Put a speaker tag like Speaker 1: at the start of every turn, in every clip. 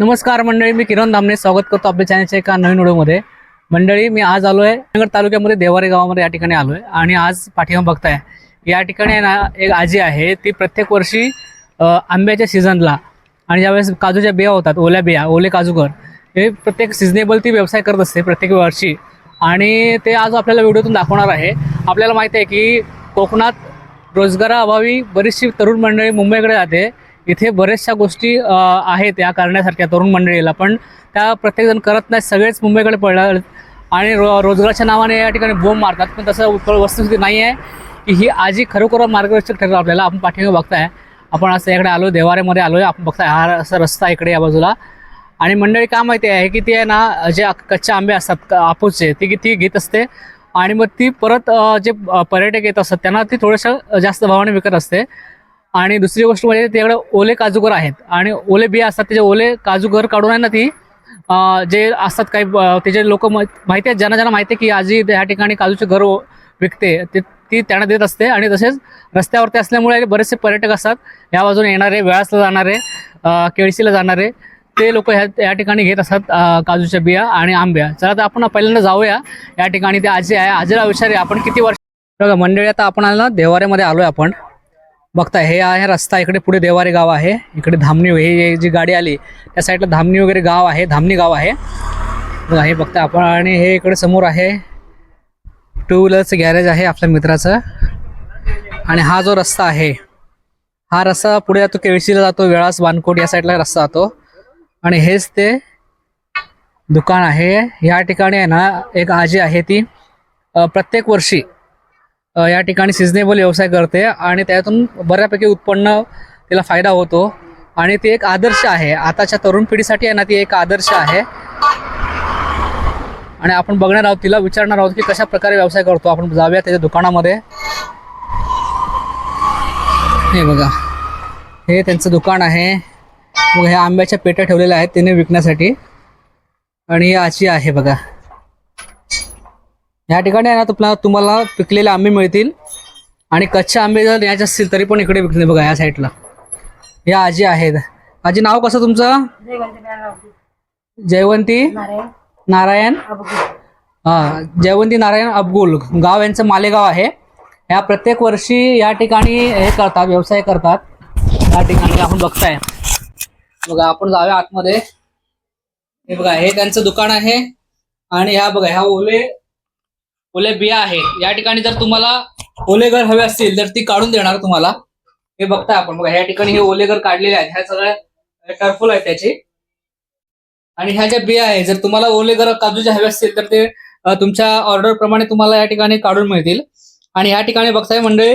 Speaker 1: नमस्कार मंडळी मी किरण दामने स्वागत करतो आपल्या चॅनलच्या एका नवीन व्हिडिओमध्ये. मंडळी मी आज आलो आहे नगर तालुक्यामध्ये देवारे गावामध्ये या ठिकाणी आलो आहे आणि आज पाठिंबा बघताय या ठिकाणी आहे ना एक आजी आहे. ती प्रत्येक वर्षी आंब्याच्या सीझनला आणि ज्यावेळेस काजूच्या बिया होतात ओल्या बिया ओले काजूकर हे प्रत्येक सिजनेबल ती व्यवसाय करत असते प्रत्येक वर्षी. आणि ते आज आपल्याला व्हिडिओतून दाखवणार आहे. आपल्याला माहिती आहे की कोकणात रोजगाराअभावी बरीचशी तरुण मंडळी मुंबईकडे जाते. इथे बऱ्याचशा गोष्टी आहेत या करण्यासारख्या तरुण मंडळीला. पण त्या प्रत्येकजण करत नाही सगळेच मुंबईकडे पडला आणि रो रोजगाराच्या नावाने या ठिकाणी बोंब मारतात. पण तसं वस्तुस्थिती नाही आहे की ही आजी खरोखर मार्गदर्शक ठरलं आपल्याला. आपण पाठीमागे बघताय. आपण असं इकडे आलो देवाऱ्यामध्ये आलो आहे आपण बघताय हा असा रस्ता इकडे या बाजूला. आणि मंडळी का माहिती आहे की ती आहे ना जे कच्चे आंबे असतात आपूसचे ती ती घेत असते. आणि मग ती परत जे पर्यटक येत असतात त्यांना ती थोडंसं जास्त भावाने विकत असते. आणि दुसरी गोष्ट म्हणजे तिकडे ओले काजूगर आहेत. आणि ओले बिया असतात त्याचे ओले काजूगर काढून आहे ना ती जे असतात काही त्याचे लोक माहिती आहेत ज्यांना ज्यांना माहिती आहे की आजी ह्या ठिकाणी काजूचे घर विकते ते ती त्यांना देत असते. आणि तसेच रस्त्यावरती असल्यामुळे बरेचसे पर्यटक असतात. या बाजूने येणारे वेळासला जाणारे केळशीला जाणारे ते लोक ह्या या ठिकाणी घेत असतात काजूच्या बिया आणि आंब्या. चला तर आपण पहिल्यांदा जाऊया. या ठिकाणी ते आजी आहे. आजीला विचारूया आपण किती वर्ष बघा मंडळी आता आपण आलो ना देवाऱ्यामध्ये आलोय आपण. बघता हे आहे रस्ता इकडे पुढे देवारे गाव आहे. इकडे धामणी हे जी गाडी आली त्या साईडला धामणी वगैरे गाव आहे धामणी गाव आहे. हे बघता आपण. आणि हे इकडे समोर आहे टू व्हीलरचं गॅरेज आहे आपल्या मित्राचं. आणि हा जो रस्ता आहे हा रस्ता पुढे जातो केळशीला जातो वेळास वानकोट या साईडला रस्ता जातो. आणि हेच ते दुकान आहे. या ठिकाणी आहे ना एक आजी आहे ती. प्रत्येक वर्षी या ठिकाणी सिजनेबल व्यवसाय करते आणि त्यातून बऱ्यापैकी उत्पन्न तिला फायदा होतो. आणि ती एक आदर्श आहे. आताच्या तरुण पिढीसाठी आहे ना ती एक आदर्श आहे. आणि आपण बघणार आहोत तिला विचारणार आहोत की कशा प्रकारे व्यवसाय करतो. आपण जाऊया त्याच्या दुकानामध्ये. हे बघा. हे त्यांचं दुकान आहे. मग ह्या आंब्याच्या पेट्या ठेवलेल्या आहेत तिने विकण्यासाठी. आणि ही आजी आहे बघा. या ठिकाणी आहे ना तुम्हाला तुम्हाला पिकलेले आंबे मिळतील. आणि कच्चे आंबे जर न्यायचे असतील तरी पण इकडे विकले बघा या साईडला या आजी आहेत. आजी नाव कसं तुमचं? जयवंती नारायण. हा जयवंती नारायण अबगुल. गाव यांचं मालेगाव आहे. ह्या प्रत्येक वर्षी या ठिकाणी हे करतात व्यवसाय करतात. या ठिकाणी आपण बघताय. बघा आपण जाऊया आतमध्ये. हे बघा हे त्यांचं दुकान आहे. आणि ह्या बघा ह्या ओले ओले बिया आहेत. या ठिकाणी जर तुम्हाला ओले घर हवे असतील तर ती काढून देणार तुम्हाला. हे बघताय आपण. बघा या ठिकाणी हे ओले घर काढलेले आहेत. ह्या सगळ्या टर्फुल आहेत त्याची. आणि ह्या ज्या बिया आहेत जर तुम्हाला ओले घर काजूचे हवे असतील तर ते तुमच्या ऑर्डर प्रमाणे तुम्हाला या ठिकाणी काढून मिळतील. आणि या ठिकाणी बघताय मंडळी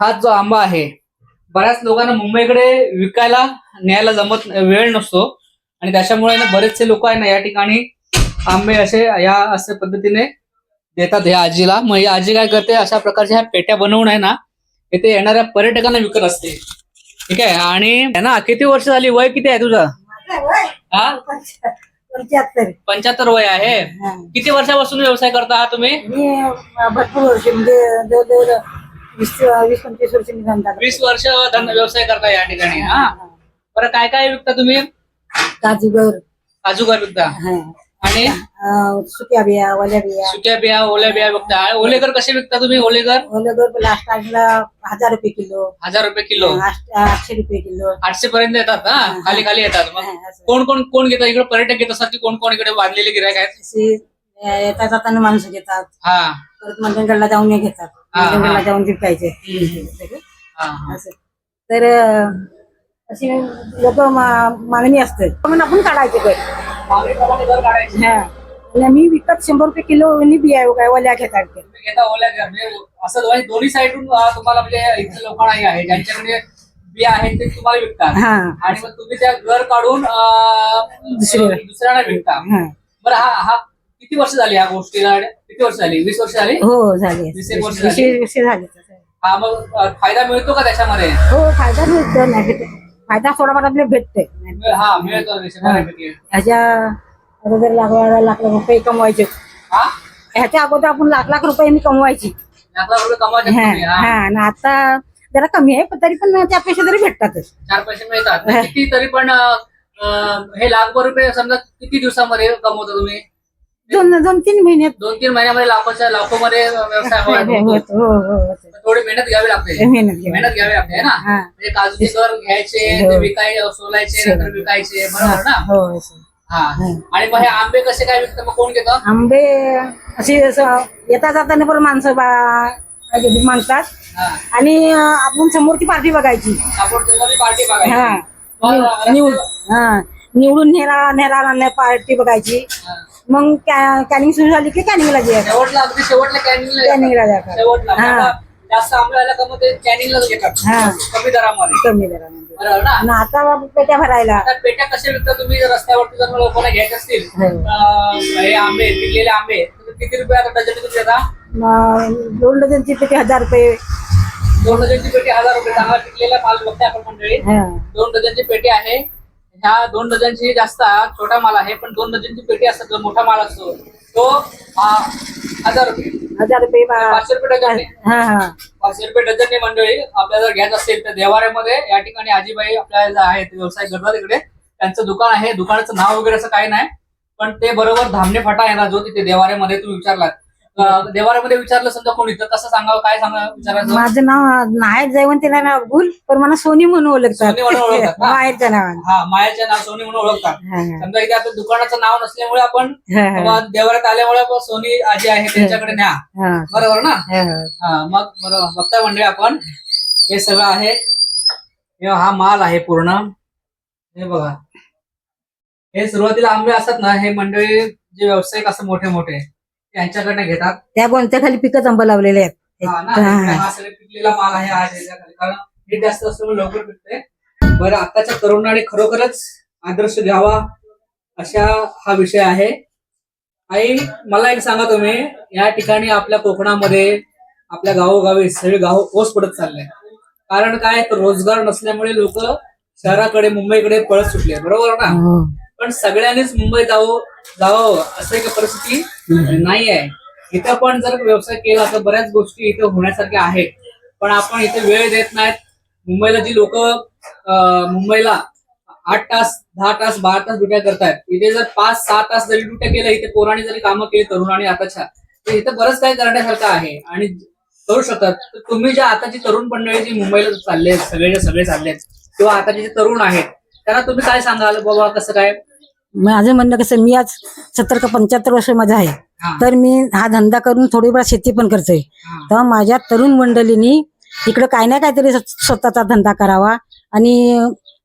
Speaker 1: हा जो आंबा आहे बऱ्याच लोकांना मुंबईकडे विकायला न्यायला जमत वेळ नसतो. आणि त्याच्यामुळे ना बरेचसे लोक आहे ना या ठिकाणी आंबे असे या अशा पद्धतीने देतात या आजीला. मग ही आजी काय करते अशा प्रकारच्या ह्या पेट्या बनवून आहे ना इथे येणाऱ्या पर्यटकांना विकत असते. ठीक आहे? आणि आहे ना किती वर्ष झाली? वय किती आहे तुझं? हा?
Speaker 2: पंच्याहत्तर.
Speaker 1: पंच्याहत्तर वय आहे. किती वर्षापासून व्यवसाय करता हा तुम्ही?
Speaker 2: भरपूर वर्ष म्हणजे जवळजवळ वीस वीस पंचवीस वर्ष
Speaker 1: वीस वर्ष व्यवसाय करता या ठिकाणी हा? बरं काय काय विकता तुम्ही?
Speaker 2: काजूगर.
Speaker 1: काजूगर विकता. आणि?
Speaker 2: सुक्या बिया वल्या बिया.
Speaker 1: सुक्या बिया ओल्या बिया विकता. आणि ओलेकर कसे विकता तुम्ही ओलेकर
Speaker 2: ओलगर लास्ट टाइमला हजार रुपये किलो.
Speaker 1: हजार रुपये किलो.
Speaker 2: आठ- आठशे रुपये किलो.
Speaker 1: आठशे पर्यंत येतात ना? खाली खाली येतात. मग. कोण कोण कोण घेतात इकडे पर्यटक घेत असतात की कोण कोण इकडे बांधलेले गिरायक आहेत?
Speaker 2: अशी, अं, येता जाताना माणसं घेतात.
Speaker 1: हा.
Speaker 2: परत मंडणगडला जाऊन हे घेतात. मंडणगडला जाऊन विकायचे. असं. तर अशी लोक मागणी असते. म्हणून आपण काढायचे हा. आणि मी विकत शंभर रुपये किलो बिया काय ओल्या घेतात ते.
Speaker 1: तुम्ही घेता ओल्या बिया. म्हणजे असं दोन्ही- दोन्ही साईडून तुम्हाला म्हणजे इथे लोकांना आहे ज्यांच्याकडे बिया आहेत ते तुम्हाला विकतात.
Speaker 2: हा.
Speaker 1: आणि मग तुम्ही त्या घर काढून अं. दुसऱ्याला विकता.
Speaker 2: हा.
Speaker 1: बरं हा हा किती वर्ष झाली या गोष्टीला? किती वर्ष झाली? वीस वर्ष झाली?
Speaker 2: हो झाले.
Speaker 1: वीस एक वर्ष झाली. हा मग अं, फायदा मिळतो का त्याच्यामध्ये?
Speaker 2: हो फायदा मिळतो नाही फायदा थोडाफार आपल्याला भेटते
Speaker 1: हा मिळतो बऱ्यापैकी.
Speaker 2: ह्याच्या अगोदर लाख लाख लाख रुपये कमवायचे.
Speaker 1: हा?
Speaker 2: ह्याच्या अगोदर आपण लाख लाख रुपये मी कमवायची.
Speaker 1: लाख लाख
Speaker 2: हा आता जरा कमी आहे पण तरी पण त्यापेक्षा तरी भेटतातच.
Speaker 1: चार पैसे मिळतात. तरी पण हे लाखभर रुपये समजा किती दिवसामध्ये कमवता तुम्ही?
Speaker 2: दोन दोन तीन महिन्यात
Speaker 1: दोन तीन महिन्यामध्ये लाखोच्या लाखोमध्ये व्यवसाय
Speaker 2: हो. हो हो हो.
Speaker 1: थोडी मेहनत घ्यावी लागते
Speaker 2: मेहनत घ्यावी.
Speaker 1: मेहनत घ्यावी लागते है ना
Speaker 2: हा.
Speaker 1: म्हणजे काजूचे घ्यायचे
Speaker 2: हो.
Speaker 1: ते विकाय सोलायचे नंतर विकायचे बरोबर ना
Speaker 2: हो असं.
Speaker 1: हा आणि मग हे आंबे कसे काय विकतात मग कोण घेतं
Speaker 2: आंबे असे असं येता जाताना पण माणसं बा मागतात
Speaker 1: हा
Speaker 2: आणि अं, आपण समोरची पार्टी बघायची
Speaker 1: आपण पार्टी बघायची
Speaker 2: हा निवड हा निवडून नेरा नेरा पार्टी बघायची
Speaker 1: हा.
Speaker 2: मग कॅनिंग सुरू झाली की कॅनिंगला
Speaker 1: शेवटला अगदी शेवटला कॅनिंगला
Speaker 2: जायचं
Speaker 1: शेवटला
Speaker 2: हा.
Speaker 1: आता जास्त आंबे आला का मग ते घेतात
Speaker 2: हा.
Speaker 1: कमी दरामध्ये.
Speaker 2: कमी दरामध्ये.
Speaker 1: बरोबर ना?
Speaker 2: आणि आता पेट्या भरायला.
Speaker 1: आता पेट्या कसे विकता तुम्ही? जर रस्त्यावरती जर लोकांना घ्यायचे असतील
Speaker 2: हो.
Speaker 1: अं, हे आंबे पिकलेले आंबे तर किती रुपये आता डझन तुम्ही देता
Speaker 2: मग दोन डझनची पेटी हजार रुपये.
Speaker 1: दोन डझनची पेटी हजार रुपये. चांगला पिकलेला माल बघताय आपण मंडळी.
Speaker 2: हा.
Speaker 1: दोन डझनची पेटी आहे. ह्या दोन डझनची जास्त छोटा माल आहे पण दोन डझनची पेटी असतात जो मोठा माल असतो तो हजार रुपये.
Speaker 2: हजार रुपये
Speaker 1: पाचशे रुपये डझन पाचशे रुपये डझनने मंडळी. आपल्याला जर घ्यायचं असेल तर देवाऱ्यामध्ये या ठिकाणी आजीबाई आपल्याला आहेत व्यवसाय करतात तिकडे त्यांचं दुकान आहे दुकानाचं नाव वगैरे असं काही नाही. पण ते बरोबर धामणे फाटा आहे ना जो तिथे देवाऱ्यामध्ये तुम्ही विचारलात. देवाऱ्यामध्ये विचारलं समजा कोणी तर कसं सांगावं काय सांगा विचारायचं?
Speaker 2: माझं नाव नायक जयवंती नाही ना भूल पण मला सोनी म्हणून ओळखतात.
Speaker 1: सोनी म्हणून ओळखतात का?
Speaker 2: माहेरच्या नावाने.
Speaker 1: हा मायाच्या नाव सोनी म्हणून ओळखतात.
Speaker 2: हा.
Speaker 1: समजा इथे आपल्या दुकानाचं नाव नसल्यामुळे आपण
Speaker 2: हा, हा.
Speaker 1: बाबा देवाऱ्यात आल्यामुळे आपण सोनी आजी आहे त्यांच्याकडे न्या.
Speaker 2: हा.
Speaker 1: बरोबर ना?
Speaker 2: हा, हा.
Speaker 1: हा मग बरोबर. बघताय म्हणजे आपण हे सगळं आहे. हे हा माल आहे पूर्ण. हे बघा. हे सुरुवातीला आंबे असतात ना हे मंडळी जे व्यावसायिक असं मोठे मोठे त्यांच्याकडनं घेतात.
Speaker 2: त्या गोंच्या खाली पिकच आंबा लावलेले आहेत.
Speaker 1: हा ना?
Speaker 2: हा.
Speaker 1: हा सगळे पिकलेला माल आहे त्याच्याखाली. कारण हे जास्त असल्यामुळे लवकर पिकते बरं आताच्या तरुणाने खरोखरच आदर्श घ्यावा अशा हा विषय आहे. आई मला एक सांगा तुम्ही या ठिकाणी आपल्या कोकणामध्ये आपल्या गावोगावी सगळे गाव ओस पडत चालले. कारण काय तर रोजगार नसल्यामुळे लोक शहराकडे मुंबईकडे पळत सुटले. बरोबर ना?
Speaker 2: हो.
Speaker 1: पण सगळ्यांनीच मुंबई जावं जावं असं एक परिस्थिती नाही आहे इथं पण जर व्यवसाय केला तर बऱ्याच गोष्टी इथं होण्यासारख्या आहेत. पण आपण इथे वेळ देत नाहीत. मुंबईला जी लोक मुंबईला आठ तास दहा तास बारा तास ड्युट्या करतायत. इथे जर पाच सहा तास जरी ड्युट्या केल्या इथे पोरांनी जरी कामं केली तरुणांनी आताच्या तर इथं बरंच काही करण्यासारखं आहे. आणि करू शकतात. तर तुम्ही ज्या आताची तरुण मंडळी जी मुंबईला चालले सगळे सगळे चाललेत किंवा आताचे जे तरुण आहेत त्यांना तुम्ही काय सांगाल? बाबा कसं काय?
Speaker 2: माझं म्हणणं कसं मी आज सत्तर का पंच्याहत्तर वर्ष माझं आहे. तर मी हा धंदा करून थोडीफार शेती पण करतोय. तर माझ्या तरुण मंडळींनी इकडं काय ना काहीतरी स्व- स्वतःचा धंदा करावा. आणि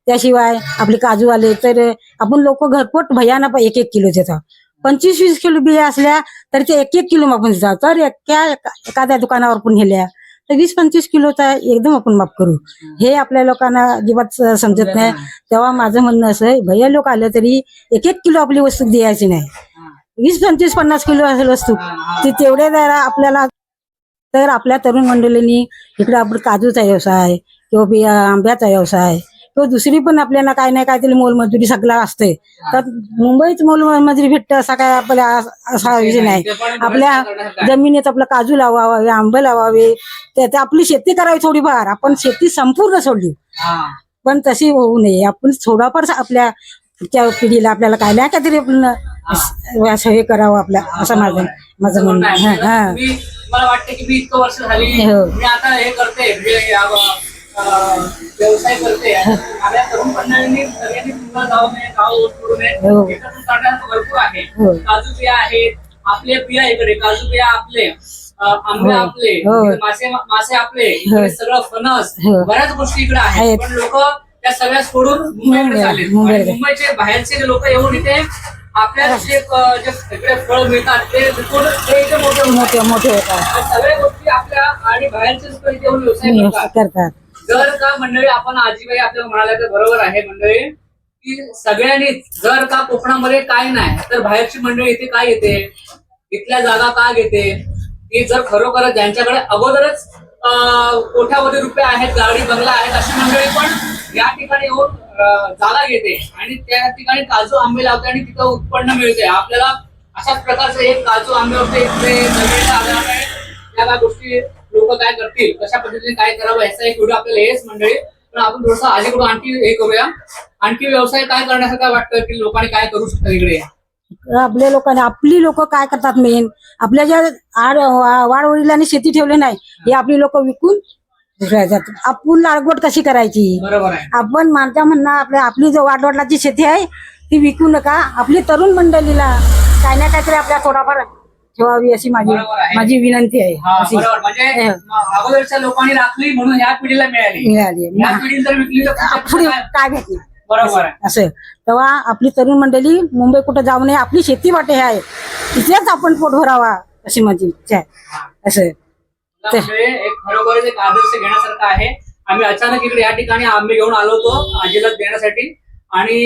Speaker 2: त्याशिवाय आपले काजू आले तर आपण लोक घरपोट भयाना एक एक किलो देतात पंचवीस वीस किलो बिया असल्या तर ते एक एक किलो मापून देतात तर एका एखाद्या दुकानावर पण नेल्या. तर वीस पंचवीस किलोचा एकदम आपण माफ करू. हे आपल्या लोकांना अजिबात समजत नाही. तेव्हा माझं म्हणणं असं आहे भैया लोक आले तरी एक एक किलो आपली वस्तू द्यायची नाही. वीस पंचवीस पन्नास किलो असेल वस्तू. ती तेवढे जरा आपल्याला तर आपल्या तरुण मंडळींनी इकडे आपण काजूचा व्यवसाय किंवा आंब्याचा व्यवसाय किंवा दुसरी पण आपल्याला काय नाही काहीतरी मोलमजुरी सगळा असते तर मुंबईत मोलमजुरी भेटते असा काय आपल्या असा विषय नाही. आपल्या. जमिनीत आपलं काजू लावावे आंबे लावावे ते ते आपली शेती करावी थोडीफार. आपण शेती संपूर्ण सोडली. पण तशी होऊ नये. आपण थोडाफार आपल्या त्या पिढीला आपल्याला काय नाही काहीतरी आपण असं हे करावं आपल्या असं माझं माझं म्हणणं. हा हा.
Speaker 1: मला वाटते की मी इतकं वर्ष झाली
Speaker 2: हो.
Speaker 1: आता हे करते म्हणजे व्यवसाय करते आपल्या तरुण मंडळींनी सगळ्यांनी पुन्हा जाऊ नये गाव करू नये
Speaker 2: हो.
Speaker 1: भरपूर आहे
Speaker 2: हो.
Speaker 1: काजू बिया आहेत आपले बिया इकडे काजू बिया आपले आंबे
Speaker 2: हो.
Speaker 1: आपले
Speaker 2: हो.
Speaker 1: इकडे मासे मासे आपले इकडे सगळं फणस
Speaker 2: हो.
Speaker 1: बऱ्याच गोष्टी इकडे आहेत. पण लोक त्या सगळ्या सोडून मुंबईकडे
Speaker 2: मुंबईकडे.
Speaker 1: मुंबईचे बाहेरचे लोक येऊन इथे आपल्या जे सगळे फळ मिळतात ते विकून ते इथे मोठे.
Speaker 2: मोठे होतात
Speaker 1: सगळ्या गोष्टी आपल्या आणि बाहेरचे लोक इथे येऊन व्यवसाय करतात जर का मंडळी आपण आजीबाई आपल्याला म्हणाल्या तर बरोबर आहे मंडळी की सगळ्यांनी जर का कोकणामध्ये काय नाही तर बाहेरची मंडळी इथे काय येते? इथल्या जागा का घेते? की जर खरोखर ज्यांच्याकडे अगोदरच कोठ्यावधी रुपये आहेत गाडी बंगला आहेत अशी मंडळी पण या ठिकाणी येऊन जागा घेते. आणि त्या ठिकाणी काजू आंबे लावते आणि तिथं उत्पन्न मिळते. आपल्याला अशाच प्रकारचे एक काजू आंबे होते इथे जमिनीला आधार आहे या गोष्टी लोक काय करतील? कशा पद्धतीने काय करावं याचा एक व्हिडिओ आपल्याला हेच मंडळी. पण आपण थोडस आजीकडून आणखी हे करूया. आणखी व्यवसाय काय करण्यासारखं वाटतं की लोकांनी काय करू शकतात इकडे?
Speaker 2: आपल्या लोकांनी आपली लोक काय करतात मेन आपल्या ज्या आड वाडवडिलांनी शेती ठेवले नाही हे आपली लोक विकून जातात आपण लागवड कशी करायची?
Speaker 1: बरोबर आहे.
Speaker 2: आपण माझ्या म्हणणं आपल्या आपली जो वाडवडिलाची शेती आहे ती विकू नका. आपली तरुण मंडळीला काय ना काहीतरी आपल्या थोडाफार ठेवावी अशी माझी. माझी विनंती आहे.
Speaker 1: हा
Speaker 2: अशी.
Speaker 1: बरोबर. म्हणजे
Speaker 2: हे.
Speaker 1: अगोदरच्या लोकांनी राखली म्हणून ह्या पिढीला मिळाली.
Speaker 2: मिळाली.
Speaker 1: ह्या पिढीने जर विकली तर पुढच्या
Speaker 2: पुढे
Speaker 1: पिढीला काय?
Speaker 2: भेटणार?
Speaker 1: बरोबर आहे.
Speaker 2: असं. तेव्हा आपली तरुण मंडळी मुंबई कुठं जाऊ नये आपली शेती वाटे आहे. तिथेच आपण पोट भरावा अशी माझी इच्छा आहे. असं.
Speaker 1: म्हणजे एक खरोखरच एक आदर्श घेण्यासारखा आहे. आम्ही अचानक इकडे या ठिकाणी आंबे घेऊन आलो होतो आजीला देण्यासाठी. आणि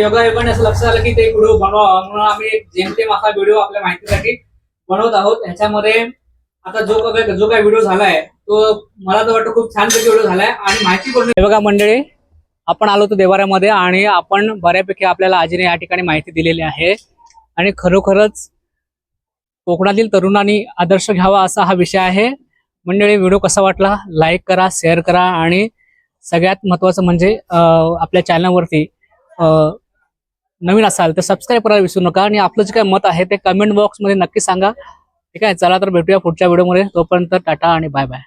Speaker 1: योगा योगाने असं लक्षात आलं की ते व्हिडिओ बनवा. म्हणून आम्ही जेमतेम असा व्हिडिओ आपल्या माहितीसाठी बनवत आहोत. ह्याच्यामध्ये आता जो काही जो काही व्हिडिओ झालाय तो मला तर वाटतं खूप छान व्हिडिओ झालाय आणि माहिती करून हे बघा मंडळी आपण आलो होतो देवाऱ्यामध्ये आणि आपण बऱ्यापैकी आपल्याला आजीने या ठिकाणी माहिती दिलेली आहे. आणि खरोखरच कोकणातील तरुणांनी आदर्श घ्यावा असा हा विषय आहे. मंडळी व्हिडिओ कसा वाटला? लाईक करा शेअर करा आणि सगळ्यात महत्वाचं म्हणजे आपल्या चॅनलवरती नवीन असाल तर सबस्क्राईब करायला विसरू नका. आणि आपलं जे काय मत आहे ते कमेंट बॉक्समध्ये नक्की सांगा. ठीक आहे? चला तर भेटूया पुढच्या व्हिडिओमध्ये तोपर्यंत टाटा आणि बाय बाय